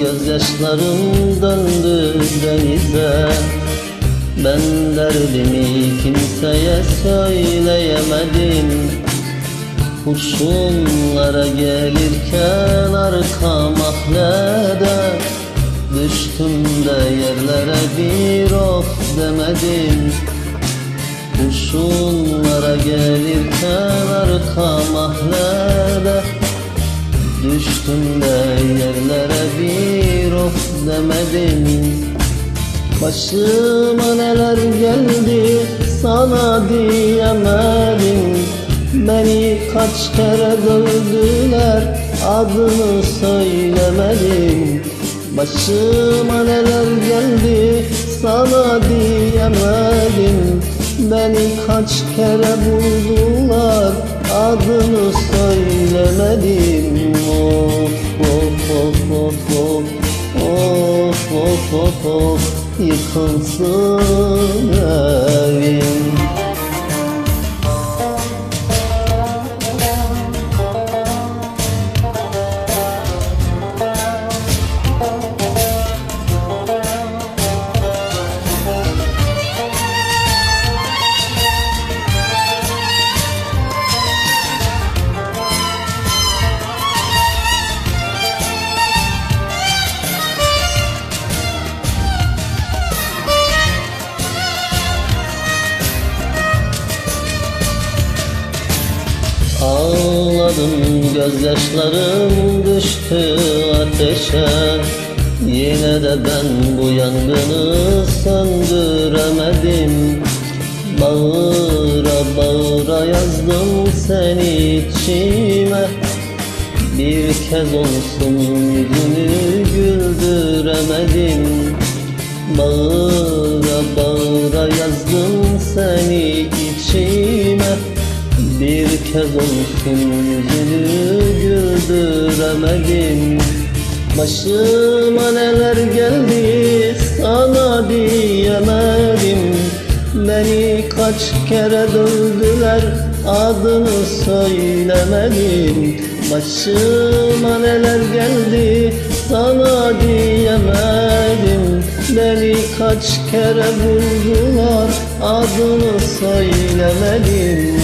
Gözyaşlarım döndü denize. Ben derdimi kimseye söyleyemedim. Kurşunlara gelirken arka mahlede Düştüm de yerlere bir of demedim. Kurşunlara gelirken arka mahlede Düştüm de yerlere of demedim. Başıma neler geldi sana diyemedim. Beni kaç kere dövdüler adını söylemedim. Başıma neler geldi sana diyemedim. Beni kaç kere buldular adını söylemedim. Of of of of of Of of Yıkılsın evim Ağladım gözyaşlarım düştü ateşe. Yine de ben bu yangını söndüremedim. Bağıra bağıra yazdım seni içime. Bir kez olsun yüzünü güldüremedim. Bağıra bağıra yazdım bir kez olsun yüzünü güldüremedim. Başıma neler geldi sana diyemedim. Beni kaç kere dövdüler adını söylemedim. Başıma neler geldi sana diyemedim. Beni kaç kere buldular adını söylemedim